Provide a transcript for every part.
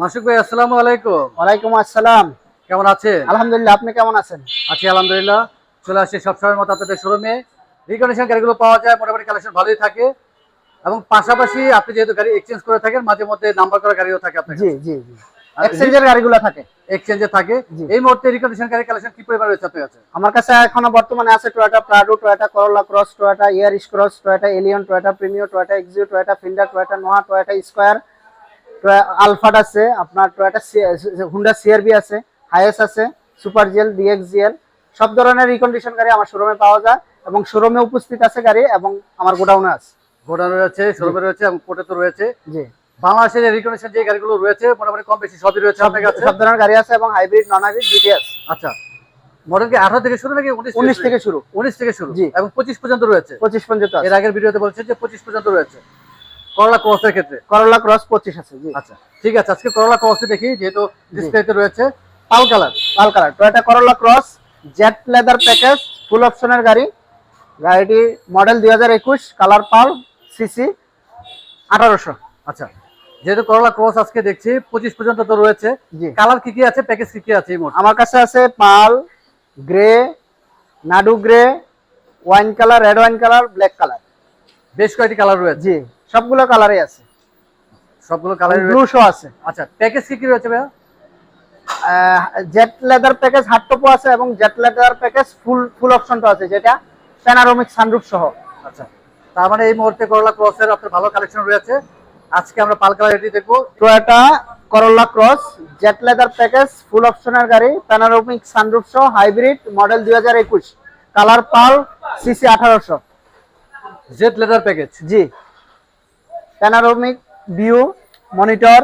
মাসুক ভাই আসসালামু আলাইকুম। ওয়ালাইকুম আসসালাম। কেমন আছেন? আলহামদুলিল্লাহ আপনি কেমন আছেন? আছি আলহামদুলিল্লাহ। চলে আসছি সবসময়ের মতো আপনাদের শোরুমে রিকন্ডিশন গাড়িগুলো পাওয়া যায় মোটামুটি কালেকশন ভালোই থাকে। এবং পাশাপাশি আপনি যেহেতু গাড়ি এক্সচেঞ্জ করে থাকেন মাঝে মধ্যে নাম্বার করা গাড়িও থাকে আপনার জি জি জি। এক্সচেঞ্জের গাড়িগুলো থাকে। এক্সচেঞ্জে থাকে। এই মুহূর্তে রিকন্ডিশন গাড়ি কালেকশন কি পরিমাণ রয়েছে আপনার কাছে? আমার কাছে এখনও বর্তমানে আছে Toyota Prado Toyota Corolla Cross Toyota Yaris Cross Toyota Allion Toyota Premio Toyota Axio Toyota Fielder Toyota Noah Toyota Esquire Alphard আছে আপনার টয়োটা হুন্ডা সিআরবি আছে হাইএস আছে সুপার জেল ডিএক্সজিএল সব ধরনের রিকন্ডিশন গাড়ি আমার শোরুমে পাওয়া যায় এবং শোরুমে উপস্থিত আছে গাড়ি এবং আমার গোডাউনে আছে। গোডাউন রয়েছে শোরুমে রয়েছে এবং কোর্টে তো রয়েছে। জি। বাংলাদেশের রিকন্ডিশন যে গাড়িগুলো রয়েছে মোটামুটি কম বেশি সবই রয়েছে আপনার কাছে? সব ধরনের গাড়ি আছে এবং হাইব্রিড নন হাইব্রিড দুটি আছে আচ্ছা। মডেল কি আঠারো থেকে শুরু নাকি উনিশ উনিশ থেকে শুরু। উনিশ থেকে শুরু। এবং পঁচিশ পর্যন্ত রয়েছে? পঁচিশ পর্যন্ত এর আগের ভিডিওতে বলছে যে পঁচিশ পর্যন্ত রয়েছে। করলা ক্রসের ক্ষেত্রে? করোলা ক্রস পঁচিশ আছে জি। আচ্ছা ঠিক আছে। আজকে করলা ক্রসে দেখি যেহেতু ডিসপ্লেতে রয়েছে। Pearl colour. লাল colour. Toyota Corolla Cross Z leather package full অপশনের গাড়ি। গাড়িটি মডেল দুই হাজার একুশ কালার পাল সিসি আঠারোশো। আচ্ছা যেহেতু করলা ক্রস আজকে দেখছি পঁচিশ পর্যন্ত তো রয়েছে। জি। কালার কি কি আছে? প্যাকেজ কি কি আছে আমার কাছে আছে pearl grey Nadu grey wine colour red wine colour black colour. বেশ কয়েকটি কালার রয়েছে। জি। সবগুলো কালারই আছে। সবগুলো কালার ব্লু শো আছে। আচ্ছা প্যাকেজ কি কি রয়েছে ভাইয়া? জেট লেদার প্যাকেজ হার্ড টপও আছে এবং Z leather package full full অপশনটা আছে যেটা প্যানারোমিক সানরুফ সহ। আচ্ছা তার মানে এই মুহূর্তে করলা ক্রসের আপনার ভালো কালেকশন রয়েছে। আজকে আমরা পাল কালার এটি দেখব। Toyota Corolla Cross Z leather package full অপশনের গাড়ি প্যানারোমিক সানরুফ সহ হাইব্রিড মডেল দুই হাজার একুশ। কালার পাল সিসি আঠারোশো। জেট লেদার প্যাকেজ জি। Panoramic view monitor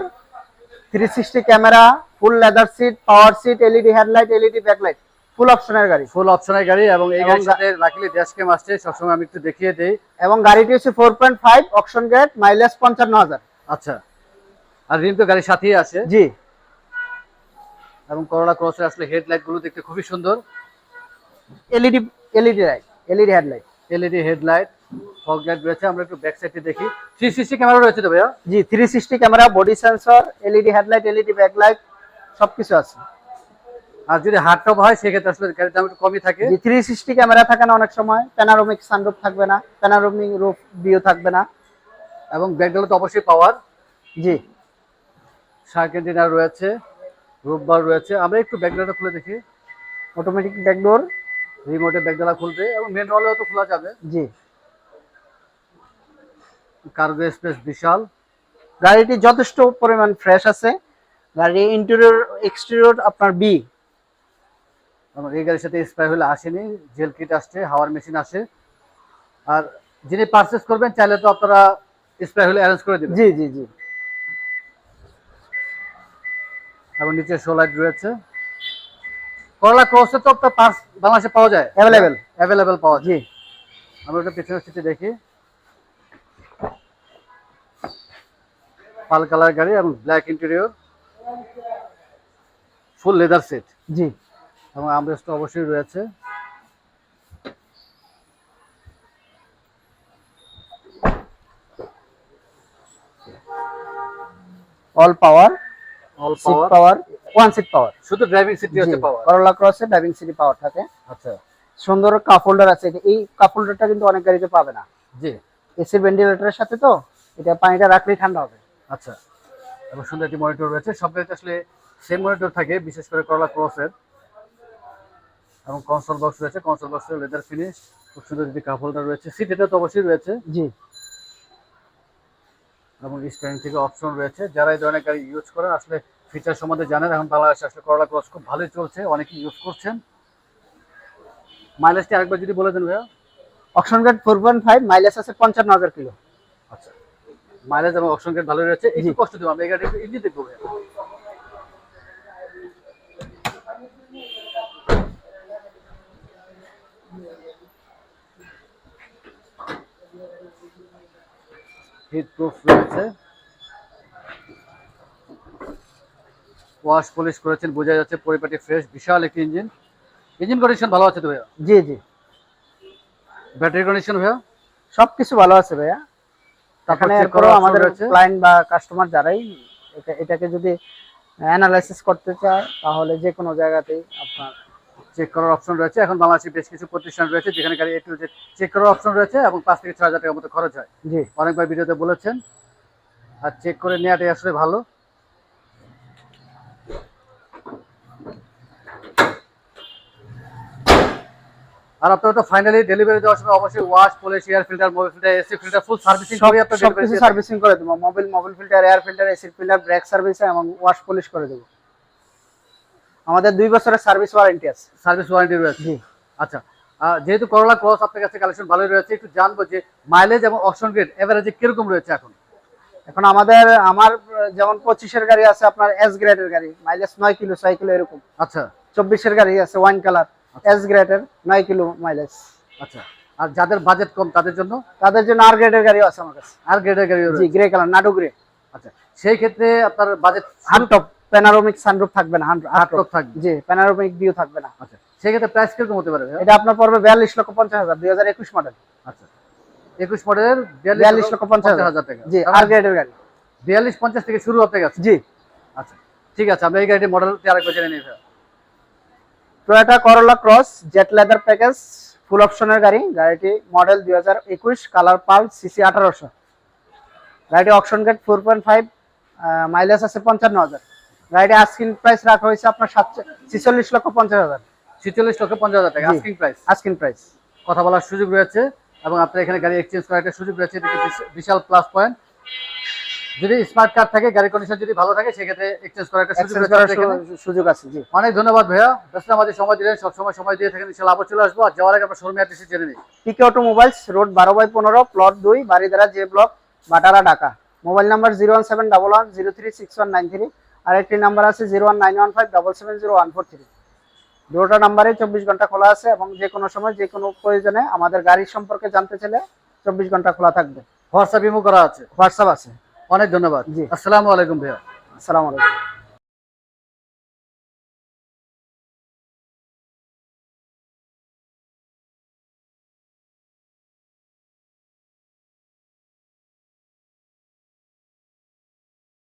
three sixty camera full leather seat power seat LED headlight LED backlight full অপশনের গাড়ি। ফুল অপশনের গাড়ি এবং এই গাড়ির সাথে লাকিলি ড্যাশ ক্যাম আসছে সবসময় আমি একটু দেখিয়ে দেই। এবং গাড়িটি হচ্ছে four point five auction grade mileage পঞ্চান্ন হাজার। আচ্ছা। আর রিম তো গাড়ির সাথেই আছে। জি। এবং করলা ক্রসের আসলে হেডলাইটগুলো দেখতে খুবই সুন্দর। LED LED light LED headlight LED headlight fog light রয়েছে আমরা একটু ব্যাক সাইডে দেখি। থ্রি সিক্সটি ক্যামেরা রয়েছে তো ভাইয়া? জি three sixty camera body sensor LED headlight LED backlight সবকিছু আছে। আর যদি হার্ড টপ হয় সেক্ষেত্রে আসলে গাড়ির দাম একটু কমই থাকে। জি থ্রি সিক্সটি ক্যামেরা থাকে না অনেক সময়। প্যানারোমিক সানরুফ থাকবে না প্যানারোমিক রুফ ভিউ থাকবে না। এবং ব্যাকগুলো তো অবশ্যই পাওয়ার জি। সার্কেল ডিনার রয়েছে রোববার রয়েছে। আমরা একটু ব্যাকগ্রাউন্ডটা খুলে দেখি। অটোমেটিক ব্যাকডোর রিমোটে ব্যাকডালা খুলবে এবং মেন রলেও তো খোলা যাবে। জি। কার্গো স্পেস বিশাল। গাড়িটি যথেষ্ট পরিমাণ ফ্রেশ আছে। গাড়ি ইন্টেরিয়র এক্সটেরিয়র আপনার বি এবং এই গাড়ির সাথে স্প্রে হলে আসেনি জেল কিট আসছে হাওয়ার মেশিন আসে। আর যিনি পারচেস করবেন চাইলে তো আপনারা স্প্রে হলে অ্যারেঞ্জ করে দেবেন। জি জি জি। এবং নিচে সোলাইট রয়েছে। করলা ক্রসে তো আপনার পার্স বাংলাদেশে পাওয়া যায়? অ্যাভেলেবেল অ্যাভেলেবেল পাওয়া যায়। জি। আমরা ওটা পেছনের সিটে দেখি। পাল কালার গাড়ি এবং black interior. Full leather set. জি। এবং আমরেস্ট অবশ্যই রয়েছে। All power all seat power power one seat power শুধু ড্রাইভিং সিটই হচ্ছে পাওয়ার করোলা ক্রসে ড্রাইভিং সিটি পাওয়ার থাকে। আচ্ছা। সুন্দর কাপ হোল্ডার আছে। এই কাপ হোল্ডারটা কিন্তু অনেক গাড়িতে পাবে না। জি। এসি ভেন্টিলেটরের সাথে তো এটা পানিটা রাখলেই ঠান্ডা হবে। আচ্ছা। এবং সুন্দর একটি মনিটর রয়েছে। সব গাড়িতে আসলে সেম মনিটর থাকে বিশেষ করে করলা ক্রসের এবং কনসোল বক্স রয়েছে। কনসোল বক্সের লেদার ফিনিশ খুব সুন্দর একটি কাপ হোল্ডার রয়েছে। সিট এটা তো অবশ্যই রয়েছে। জি। এবং স্ট্যান্ড থেকে অপশন রয়েছে। যারা এই ধরনের গাড়ি ইউজ করেন আসলে ফিচার সম্বন্ধে জানেন। এখন বাংলাদেশে আসলে করলা ক্রস খুব ভালোই চলছে। অনেকে ইউজ করছেন। মাইলেজটি আরেকবার যদি বলে দেন ভাইয়া। Auction grade four point five mileage আছে পঞ্চান্ন হাজার কিলো। মাইলেজ এবং অপশন গেট ভালো রয়েছে একটু কষ্ট দেবো আমরা এই গাড়ি একটু ইঞ্জিন দেখব। হিট প্রুফ রয়েছে। ওয়াশ পলিশ করেছেন বোঝা যাচ্ছে পরিপাটি ফ্রেশ বিশাল একটি ইঞ্জিন। ইঞ্জিন কন্ডিশন ভালো আছে তো ভাইয়া? জি জি। ব্যাটারি কন্ডিশন ভাইয়া? সবকিছু ভালো আছে ভাইয়া। এখানে এরপরেও আমাদের ক্লায়েন্ট বা কাস্টমার যারাই এটাকে যদি অ্যানালাইসিস করতে চায় তাহলে যে কোনো জায়গাতেই আপনার চেক করার অপশন রয়েছে। এখন বাংলাদেশে বেশ কিছু প্রতিষ্ঠান রয়েছে যেখানে গাড়ি একটু যে চেক করার অপশন রয়েছে এবং পাঁচ থেকে ছ হাজার টাকার মতো খরচ হয়। জি। অনেকবার ভিডিওতে বলেছেন। আর চেক করে নেওয়াটাই আসলে ভালো। আর আপনারা তো ফাইনালি ডেলিভারি দেওয়ার সময় অবশ্যই wash polish air filter mobile filter AC filter full servicing করে আপনারা ডেলিভারি সার্ভিসিং করে দেবো। Mobile mobile filter air filter AC filter brake service এবং ওয়াশ পলিশ করে দেবো। আমাদের দুই বছরের সার্ভিস ওয়ারেন্টি আছে। সার্ভিস ওয়ারেন্টি রয়েছে। জি। আচ্ছা যেহেতু করলা ক্রস আপনার কাছে কালেকশন ভালোই রয়েছে একটু জানব যে মাইলেজ এবং অপশন গ্রেড এভারেজে কীরকম রয়েছে এখন? এখন আমাদের আমার যেমন পঁচিশের গাড়ি আছে আপনার এস গ্রেডের গাড়ি মাইলেজ নয় কিলো ছয় কিলো এরকম। আচ্ছা। চব্বিশের গাড়ি আছে ওয়াইন কালার এস গ্রেডের নয় কিলো মাইলেজ আচ্ছা। আর যাদের বাজেট কম তাদের জন্য? তাদের জন্য আর গ্রেডের গাড়িও আছে আমার কাছে। আর গ্রেডের গাড়িও জি গ্রে কালার নাডু গ্রে আচ্ছা। সেই ক্ষেত্রে আপনার budget hard top panoramic sunroof থাকবে না হার্ড টপ থাকবে। জি প্যানারোমিক ভিউ থাকবে না। আচ্ছা। সেই ক্ষেত্রে প্রাইস কীরকম হতে পারে এটা আপনার পড়বে বিয়াল্লিশ লক্ষ পঞ্চাশ হাজার দুই হাজার একুশ মডেল আচ্ছা। একুশ মডেলের বিয়াল্লিশ লক্ষ পঞ্চাশ হাজার টাকা। জি আর গ্রেডের গাড়ি। বিয়াল্লিশ পঞ্চাশ থেকে শুরু হতে গেছে। জি। আচ্ছা। ঠিক আছে আমরা এই গাড়িটির মডেলটি আরেকবার জেনে ভাইয়া। Toyota Corolla Cross Z leather package full অপশনের গাড়ি গাড়িটি মডেল দুই হাজার একুশ কালার পাল সিসি আঠারোশো। গাড়িটি auction grade four point five mileage আছে পঞ্চান্ন হাজার। গাড়িটি আস্কিন প্রাইস রাখা হয়েছে আপনার সাতশো ছিচল্লিশ লক্ষ পঞ্চাশ হাজার। ছিচল্লিশ লক্ষ পঞ্চাশ হাজার টাকা। আস্কিং প্রাইস আস্কিন প্রাইস কথা বলার সুযোগ রয়েছে এবং আপনার এখানে গাড়ি এক্সচেঞ্জ করার একটা সুযোগ রয়েছে বিশাল প্লাস পয়েন্ট যদি স্মার্ট কার্ড থাকে গাড়ি কন্ডিশন যদি ভালো থাকে সেক্ষেত্রে এক্সচেঞ্জ করার একটা সুযোগ সুযোগ আছে জি। অনেক ধন্যবাদ ভাইয়া। ব্যস্ত আমাদের সময় দিলেন। সবসময় সময় দিয়ে থাকেন ইনশাল্লাহ আবার চলে আসব। আর যাওয়ার আগে আপনার শোরুমে অ্যাড্রেসে জেনে নিই। পিকে অটোমোবাইলস রোড বারো বাই পনেরো প্লট দুই Baridhara J block Bhatara Dhaka. Mobile number zero one seven double one zero three six one nine three আর একটি নাম্বার আছে zero one nine one five double seven zero one four three দুটো নাম্বারে চব্বিশ ঘণ্টা খোলা আছে এবং যে কোনো সময় যে কোনো প্রয়োজনে আমাদের গাড়ির সম্পর্কে জানতে চাইলে চব্বিশ ঘণ্টা খোলা থাকবে। হোয়াটসঅ্যাপ ইমো করা আছে। হোয়াটসঅ্যাপ আছে। অনেক ধন্যবাদ। জি। আসসালামু আলাইকুম ভাইয়া। আসসালামু আলাইকুম।